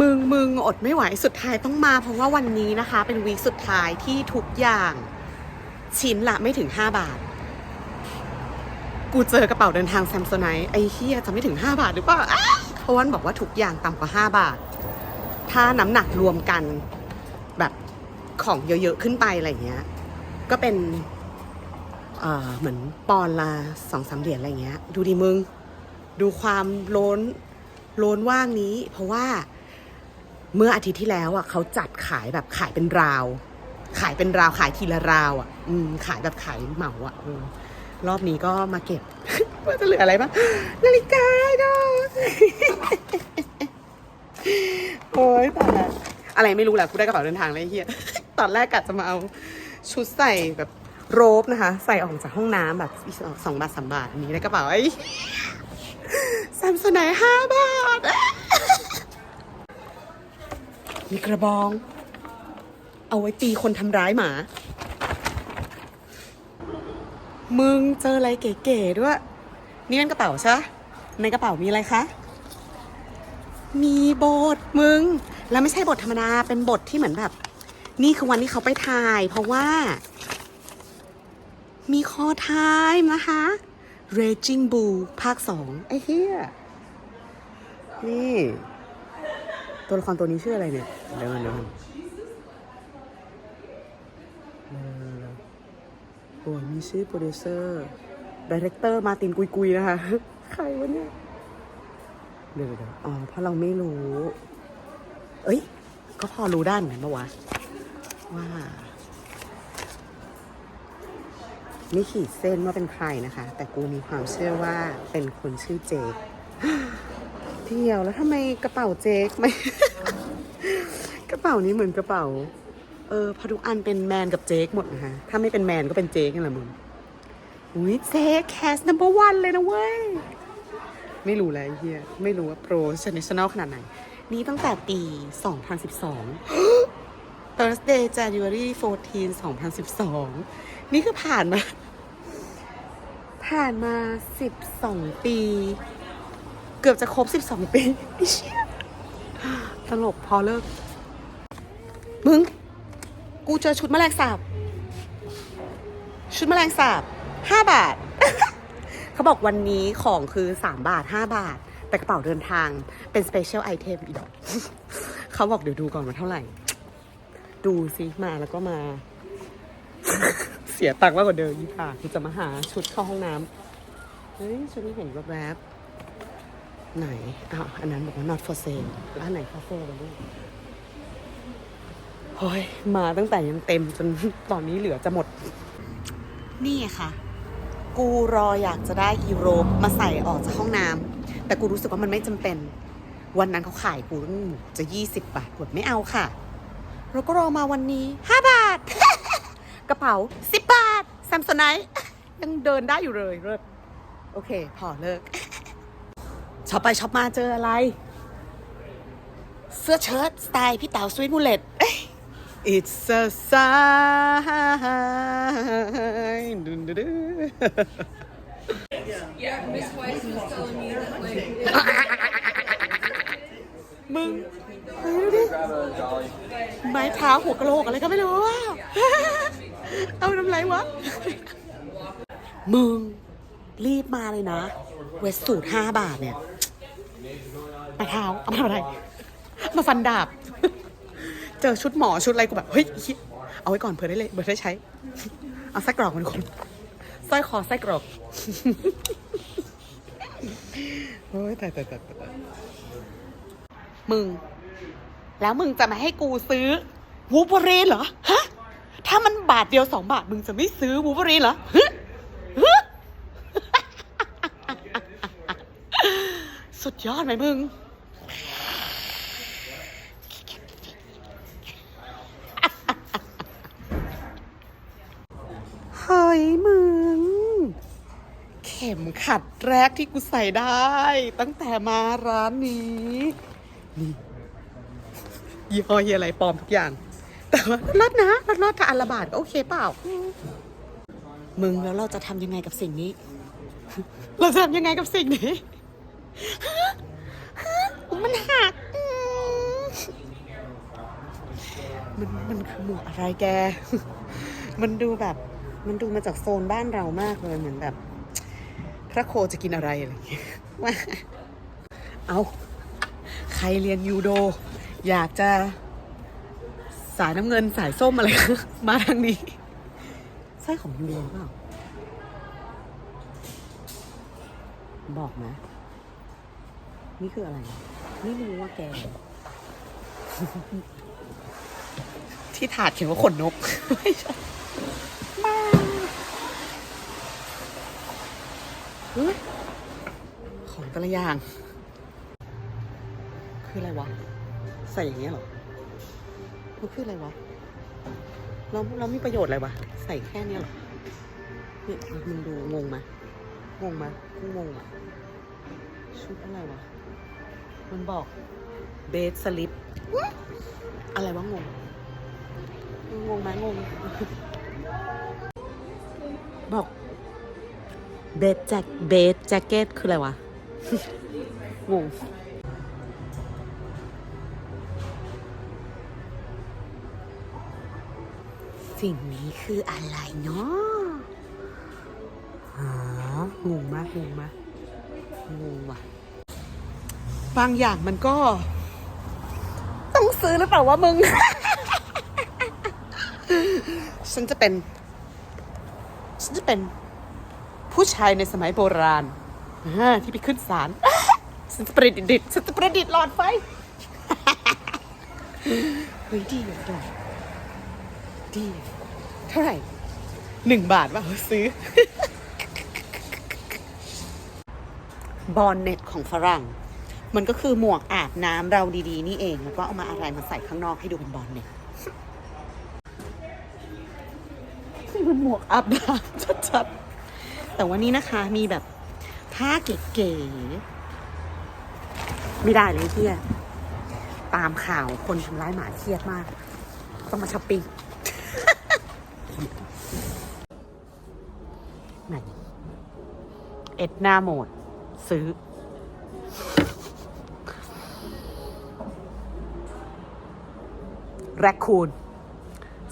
มึงมึงอดไม่ไหวสุดท้ายต้องมาเพราะว่าวันนี้นะคะ เป็นวีคสุดท้ายที่ทุกอย่างชิ้นละไม่ถึง 5 บาท กูเจอกระเป๋าเดินทางแซมโซไนไอ้เฮียจะไม่ถึง 5 บาทหรือเปล่าเพราะวันบอกว่าทุกอย่างต่ำกว่า 5 บาท ถ้าน้ำหนักรวมกันแบบของเยอะๆขึ้นไปอะไรเงี้ย ก็เป็นเอ่อเหมือนปอนละสองสามเหรียญอะไรเงี้ย ดูดิมึง ดูความโล้นโล้นว่างนี้ เพราะว่า เมื่ออาทิตย์ที่แล้วอะเขาจัดขายแบบขายเป็นราว ขายเป็นราวขายทีละราวอะ อืม ขายแบบขายเหมาอะอืมรอบนี้ก็มาเก็บว่าจะเหลืออะไรบ้างนาฬิกาเนาะโอ้ยตายอะไรไม่รู้แหละกูได้กระเป๋าเดินทางเลยเฮียตอนแรกกะจะมาเอาชุดใส่แบบโรบนะคะ ใส่ออกจากห้องน้ำแบบสองบาทสามบาทอันนี้ได้กระเป๋าไอ้ซัมซุงไนห้าบาท มีกระบอง เอาไว้ตีคนทำร้ายหมา มึงเจออะไรเก๋ๆด้วย นี่เป็นกระเป๋าใช่ปะในกระเป๋ามีอะไรคะ มีบทมึง แล้วไม่ใช่บทธรรมดา เป็นบทที่เหมือนแบบ นี่คือวันที่เขาไปถ่าย เพราะว่า มีคอทายนะคะ Raging Bull ภาคสองไอ้เหี้ยนี่ ตัวละครตัวนี้ชื่ออะไรเนี่ย เดี๋ยวมันเดี๋ยวมันเออโอ้ยมีชื่อโปรดิวเซอร์ดีเรคเตอร์มาตินกุยกุยนะคะ ใครวะเนี่ย เดี๋ยวเดี๋ยวอ๋อ เพราะเราไม่รู้ เอ้ย ก็พอรู้ด้านเหมือนปะวะ ว่า ไม่ขีดเส้นว่าเป็นใครนะคะ แต่กูมีความเชื่อว่าเป็นคนชื่อเจค เดียวแล้วทำไมกระเป๋าเจคไม่ กระเป๋านี้เหมือนกระเป๋า เออพอทุกอันเป็นแมนกับเจคหมดนะคะถ้าไม่เป็นแมนก็เป็นเจคนั่แหละมึงอุ้ยเจคแคส number one เลยนะเว้ย ไม่รู้แล้วเฮียไม่รู้ว่าโปรเชน a แนลขนาดไหน นี่ตั้งแต่ปี 2012 Thursday January 14 2012 นี่คือผ่านมา ผ่านมา 12 ปี เกือบจะครบ 12 ปีไอ้เชี่ยตลกพอเลิก มึง กูเจอชุดแมลงสาบ ชุดแมลงสาบ 5 บาท เขาบอกวันนี้ของคือ 3 บาท 5 บาท แต่กระเป๋าเดินทางเป็นสเปเชียลไอเทมอีกเขาบอกเดี๋ยวดูก่อนว่าเท่าไหร่ ดูสิมาแล้วก็มา เสียตังค์มากกว่าเดิมนี่ค่ะจะมาหาชุดเข้าห้องน้ำเฮ้ย ชุดนี้เห็นแวบๆ ไหนอ้าวอันนั้นบอกว่า not for sale แล้วอันไหน for sale ลูกเฮ้ยมาตั้งแต่ยังเต็มจนตอนนี้เหลือจะหมด นี่ค่ะ กูรออยากจะได้อีโรปมาใส่ออกจากห้องน้ำแต่กูรู้สึกว่ามันไม่จำเป็น วันนั้นเขาขายกูตั้งจะ20บาทกดไม่เอาค่ะ เราก็รอมาวันนี้5บาท กระเป๋า10บาทซัมซุงไนยังเดินได้อยู่เลยเลิศโอเค พอเลิก ช็อปไปช็อปมาเจออะไร เสื้อเชิ้ตสไตล์พี่เต๋าสวีทมูเลต It's a sign ดุนดุนดุน Yeah, Miss Weiss was telling me that like มึงเฮ้ยดูดิไม้เท้าหัวกะโหลกอะไรก็ไม่รู้อะเอาทำไรวะ มึงรีบมาเลยนะ เวสสูตรห้าบาทเนี่ย ไม้เท้าเอามาทำอะไร มาฟันดาบ เจอชุดหมอชุดอะไรกูแบบเฮ้ยเอาไว้ก่อนเผื่อได้เลยเผื่อได้ใช้ เอาไส้กรอกมันคนสร้อยคอไส้กรอกโอ้ยตายตายตายตายมึง แล้วมึงจะมาให้กูซื้อวูบเรีนเหรอ ฮะ ถ้ามันบาทเดียวสองบาท มึงจะไม่ซื้อวูบเรีนเหรอฮะฮะ สุดยอดไหมมึง เฮ้ยมึง เข็มขัดแรกที่กูใส่ได้ ตั้งแต่มาร้านนี้ นี่ยี่ห้อเฮียอะไรปลอมทุกอย่าง แต่ว่าลดนะลดลดถ้าอันละบาทก็โอเคเปล่า มึงแล้วเราจะทำยังไงกับสิ่งนี้ เราจะทำยังไงกับสิ่งนี้ฮะฮะ มันหักอืมมันมันคือหมวกอะไรแก มันดูแบบ มันดูมาจากโซนบ้านเรามากเลยเหมือนแบบ พระโคจะกินอะไรอะไรอย่างเงี้ยว่าเอาใครเรียนยูโด อยากจะสายน้ำเงินสายส้มอะไร มาทางนี้ใช่ของยูโดเปล่า บอกนะ นี่คืออะไร ไม่รู้ว่าแก ที่ถาดเขียนว่าขนนก ไม่ใช่มาเฮ้ยของแต่ละอย่าง คืออะไรวะ ใส่อย่างเงี้ยเหรอมันคืออะไรวะ เราเรามีประโยชน์อะไรวะ ใส่แค่เนี้ยเหรอเนี่ยมันดูงงไหมงงไหมกูงงอะชุดอะไรวะ มันบอกเบสสลิปอะไรวะงง งงไหมงง บอกเบสแจ็คเบสแจ็คเก็ตคืออะไรวะ งงสิ่งนี้คืออะไรเนาะหางงมากงงมากงงว่ะ บางอย่างมันก็ ต้องซื้อหรือเปล่าวะมึง ฉันจะเป็น ฉันจะเป็นผู้ชายในสมัยโบราณอ่าที่ไปขึ้นศาล ฉันจะประดิษฐ์ฉันจะประดิษฐ์หลอดไฟ เฮ้ยดีอะดอกดีอะเท่าไหร่หนึ่งบาทป่ะซื้อ บอลเน็ตของฝรั่ง มันก็คือหมวกอาบน้ำเราดีๆ นี่เอง แล้วก็เอามาอะไรมาใส่ข้างนอกให้ดูเป็นบอลเน็ตนี่มันหมวกอาบน้ำชัดๆ แต่วันนี้นะคะมีแบบผ้าเก๋ๆไม่ได้เลยเที่ยตามข่าวคนทำร้ายหมาเครียดมาก ต้องมาช้อปปิ้งไหนเอ็ดหน้าโหมด ซื้อ แรคคูน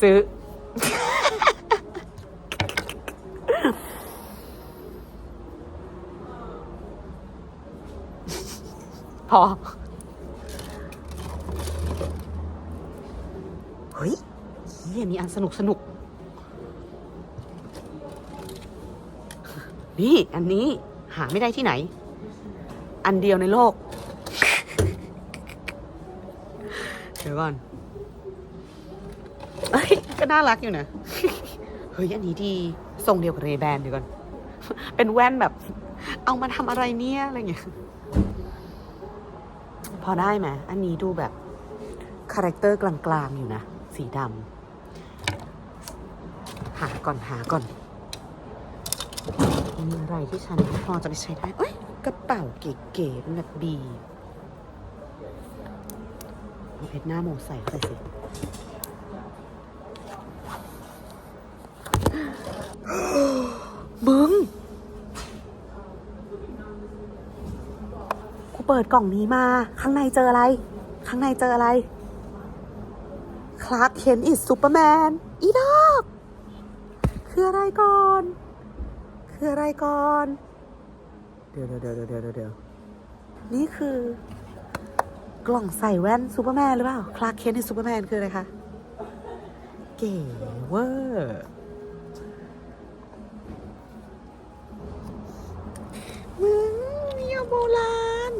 ซื้อ พอ เฮ้ยเฮียมีอันสนุกสนุก นี่ อันนี้หาไม่ได้ที่ไหน อันเดียวในโลก เดี๋ยวก่อน ก็น่ารักอยู่นะ เฮ้ย อันนี้ดี ทรงเดียวกับเรแบนเดี๋ยวก่อน เป็นแว่นแบบ เอามาทำอะไรเนี่ย อะไรเงี้ย พอได้ไหมอันนี้ดูแบบ คาแรคเตอร์กลางๆ อยู่นะ สีดำ หาก่อนหาก่อน มีอะไรที่ฉันพอจะไปใช้ได้ เอ้ย กระเป๋าเก๋ๆเป็นแบบบีเอเพชรหน้าโมใส่เข้าไปสิ มึง กู เปิดกล่องนี้มา ข้างในเจออะไร ข้างในเจออะไร คลาร์กเคนอิสซูเปอร์แมน อีดอกคืออะไรก่อน คืออะไรก่อน เดี๋ยวเดี๋ยวเดี๋ยวเดี๋ยวเดี๋ยวเดี๋ยวนี่คือกล่องใส่แว่นซูเปอร์แมนหรือเปล่า คลาร์กเคนอิสซูเปอร์แมนคืออะไรคะ เก๋เวอร์มึง โบราณ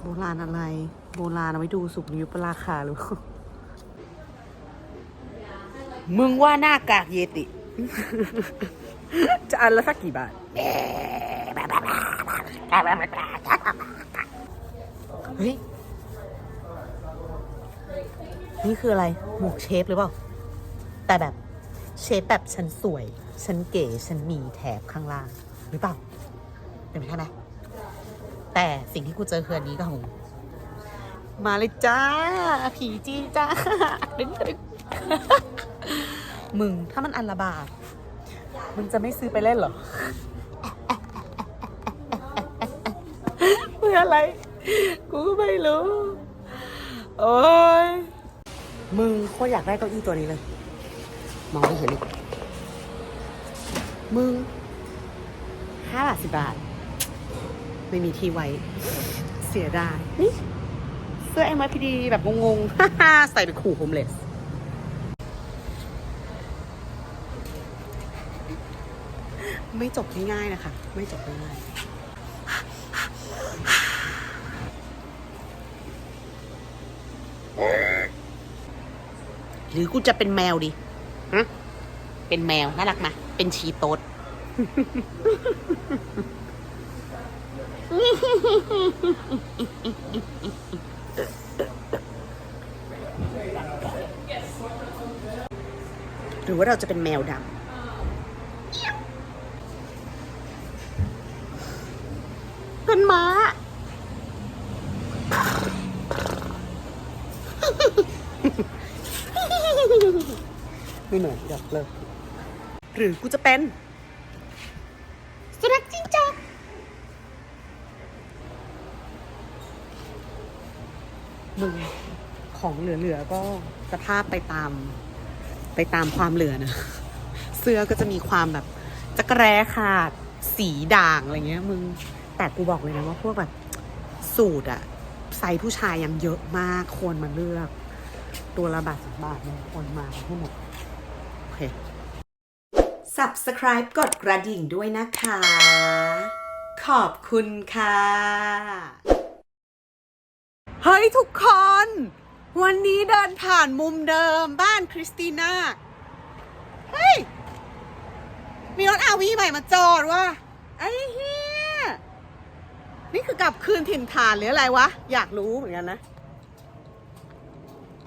โบราณอะไร โบราณเอาไว้ดูสุกนิ้วปราคาหรือเปล่ามึงว่าหน้ากากเยติ จะอันละสักกี่บาท เฮ้ย นี่คืออะไร หมวกเชฟหรือเปล่า แต่แบบเชฟแบบฉันสวย ฉันเก๋ ฉันมีแถบข้างล่าง หรือเปล่า เป็นไปได้ไหมแต่สิ่งที่กูเจอคืออันนี้ก็ของมาเลยจ้า ผีจีจ้าดึงดึงมึงถ้ามันอันละบาทมึงจะไม่ซื้อไปเล่นเหรอเพื่ออะไร กูก็ไม่รู้ โอ้ยมึงโคตรอยากได้เก้าอี้ตัวนี้เลย มองไม่เห็นอีกมึงห้าบาทสิบบาท ไม่มีที่ไว้ เสียดายนี่เสื้อ MIPD แบบงงๆ ใส่ไปขู่โฮมเลสไม่จบง่ายๆนะคะ ไม่จบง่ายๆหรือกูจะเป็นแมวดิฮะเป็นแมว น่ารักไหมเป็นชีโต๊ด หรือว่าเราจะเป็นแมวดำเป็นม้า ไม่เหมือนอยากเลิกหรือกูจะเป็นสุนัขจิ้งจอกมึงของ เหลือๆก็สภาพไปตามไปตามความเหลือนะเสื้อก็จะมีความแบบจะกระแรขาดสีด่างอะไรเงี้ยมึงแต่กูบอกเลยนะว่าพวกแบบสูตรอะไซส์ผู้ชายยังเยอะมากควรมาเลือก ตัวละบาทสิบบาทเนี่ยควรมาให้หมดโอเค Subscribe กดกระดิ่งด้วยนะคะ ขอบคุณค่ะ เฮ้ย ทุกคน วันนี้เดินผ่านมุมเดิมบ้านคริสติน่า เฮ้ย มีรถอาวีใหม่มาจอดว่ะไอ้เฮียนี่คือกลับคืนถิ่นฐานหรืออะไรวะ อยากรู้เหมือนกันนะ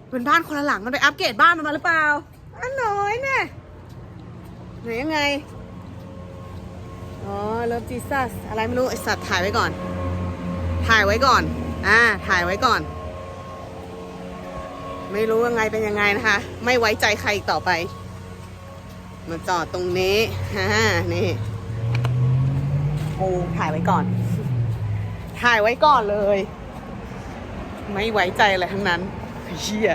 เป็นบ้านคนละหลังมันไปอัปเกรดบ้านมันมาหรือเปล่าอันน้อยเนี่ยไหนยังไง อ๋อเลิฟจีซัสอะไรไม่รู้ไอสัตว์ถ่ายไว้ก่อน ถ่ายไว้ก่อน อ่า ถ่ายไว้ก่อน ไม่รู้ยังไงเป็นยังไงนะคะ ไม่ไว้ใจใครอีกต่อไป มาจอดตรงนี้ฮ่านี่กูถ่ายไว้ก่อน ถ่ายไว้ก่อนเลย ไม่ไว้ใจอะไรทั้งนั้นเฮีย